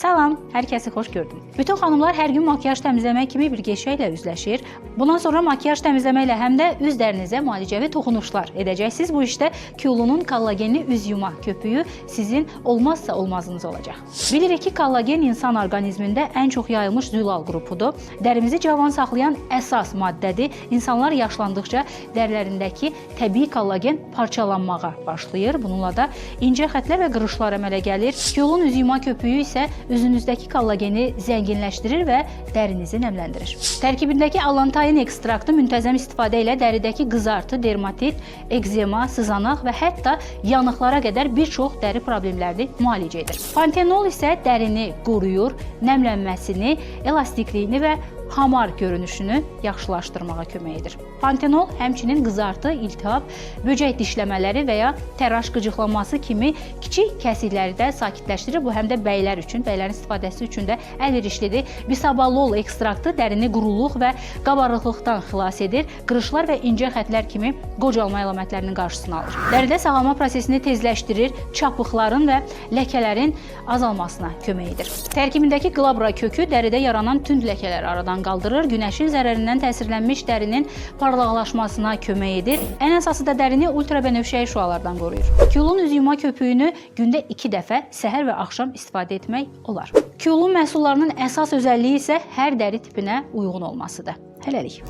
Salam, hər kəsi xoş gördüm. Bütün xanımlar hər gün makiyaj təmizləmək kimi bir qəşə ilə üzləşir. Bundan sonra makiyaj təmizləməklə həm də üz dərinizə müalicəvi toxunuşlar edəcəksiniz. Bu işdə Kyulunun kollagenli üz yuma köpüyü sizin olmazsa olmazınız olacaq. Bilirik ki, kollagen insan orqanizmində ən çox yayılmış zülal qrupudur. Dərimizi cavan saxlayan əsas maddədir. İnsanlar yaşlandıqca dərilərindəki təbii kollagen parçalanmağa başlayır. Bununla da incə xətlər və qırışlar əmələ gəlir. Kyulun üz yuma köpüyü isə üzünüzdəki kollageni zənginləşdirir və dərinizi nəmləndirir. Tərkibindəki alantain ekstraktı müntəzəm istifadə ilə dəridəki qızartı, dermatit, ekzema, sızanaq və hətta yanıqlara qədər bir çox dəri problemlərini müalicə edir. Pantenol isə dərini qoruyur, nəmlənməsini, elastikliyini və hamar görünüşünü yaxşılaşdırmağa kömək edir. Pantenol həmçinin qızartı, iltihab, böcək dişləmələri və ya təraş qıcıqlanması kimi kiçik kəsikləri də sakitləşdirir. Bu həm də bəylər üçün, bəylərin istifadəsi üçün də əlverişlidir. Bisabalol ekstraktı dərini quruluq və qabarıqlıqdan xilas edir. Qırışlar və incə xətlər kimi qocalma əlamətlərinin qarşısını alır. Dəridə sağalma prosesini tezləşdirir, çapıqların və ləkələrin azalmasına kömək edir. Tərkibindəki qlabra kökü dəridə yaranan tünd ləkələri aradan qaldırır, günəşin zərərindən təsirlənmiş dərinin parlaqlaşmasına kömək edir. Ən əsası da dərini ultrabənövşəyi şüalardan qoruyur. Külun üz yuma köpüyünü gündə 2 dəfə səhər və axşam istifadə etmək olar. Külun məhsullarının əsas özəlliyi isə hər dəri tipinə uyğun olmasıdır. Hələlik.